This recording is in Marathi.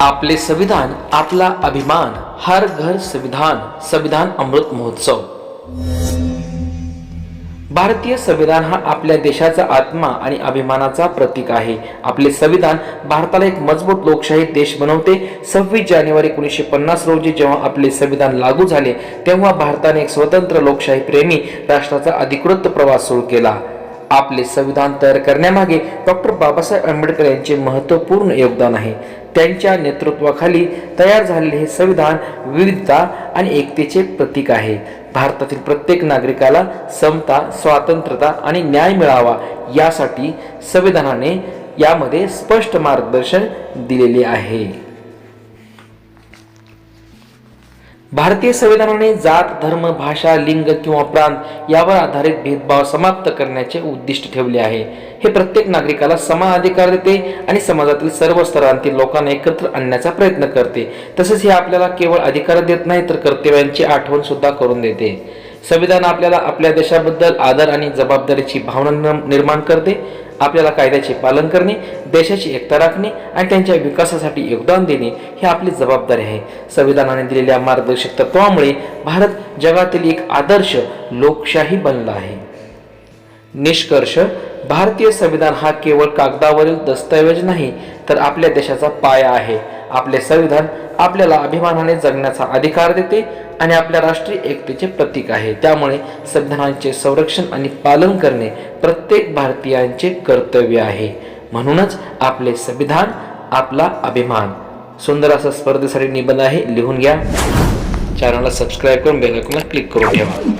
आपले संविधान आपला अभिमान हर घर संविधान संविधान अमृत महोत्सव. भारतीय संविधान हा आपल्या देशाचा आत्मा आणि अभिमानाचा प्रतीक आहे. आपले संविधान भारताला एक मजबूत लोकशाही देश बनवते. सव्वीस जानेवारी एकोणीसशे पन्नास रोजी जेव्हा आपले संविधान लागू झाले तेव्हा भारताने एक स्वतंत्र लोकशाही प्रेमी राष्ट्राचा अधिकृत प्रवास सुरू केला. आपले संविधान तयार करण्यामागे डॉक्टर बाबासाहेब आंबेडकर यांचे महत्त्वपूर्ण योगदान आहे. त्यांच्या नेतृत्वाखाली तयार झालेले हे संविधान विविधता आणि एकतेचे प्रतीक आहे. भारतातील प्रत्येक नागरिकाला समता स्वातंत्र्यता आणि न्याय मिळावा यासाठी संविधानाने यामध्ये स्पष्ट मार्गदर्शन दिलेले आहे. भारतीय संविधानाने जात धर्म भाषा लिंग किंवा प्रांत यावर आधारित भेदभाव समाप्त करण्याचे उद्दिष्ट ठेवले आहे. हे प्रत्येक नागरिकाला समान अधिकार देते आणि समाजातील सर्व स्तरांतील लोकांना एकत्र आणण्याचा प्रयत्न करते. तसेच हे आपल्याला केवळ अधिकार देत नाही तर कर्तव्यांची आठवण सुद्धा करून देते. संविधान आपल्याला आपल्या देशाबद्दल आदर आणि जबाबदारीची भावना निर्माण करते. आपल्याला कायद्याचे पालन करणे देशाची एकता राखणे आणि त्यांच्या विकासासाठी योगदान देणे ही आपली जबाबदारी आहे. संविधानाने दिलेल्या मार्गदर्शक तत्वामुळे भारत जगातील एक आदर्श लोकशाही बनला आहे. निष्कर्ष भारतीय संविधान हा केवळ कागदावरील दस्तऐवज नाही तर आपल्या देशाचा पाया आहे. आपले संविधान आपल्याला अभिमानाने जगण्याचा अधिकार देते आणि आपल्या राष्ट्रीय एकतेचे प्रतीक आहे. त्यामुळे संविधानाचे संरक्षण आणि पालन करणे प्रत्येक भारतीयांचे कर्तव्य आहे. म्हणूनच आपले संविधान आपला अभिमान. सुंदर असा स्पर्धेसाठी निबंध आहे. लिहून घ्या. चॅनलला सबस्क्राईब करून बेल आयकॉनला क्लिक करून ठेवा.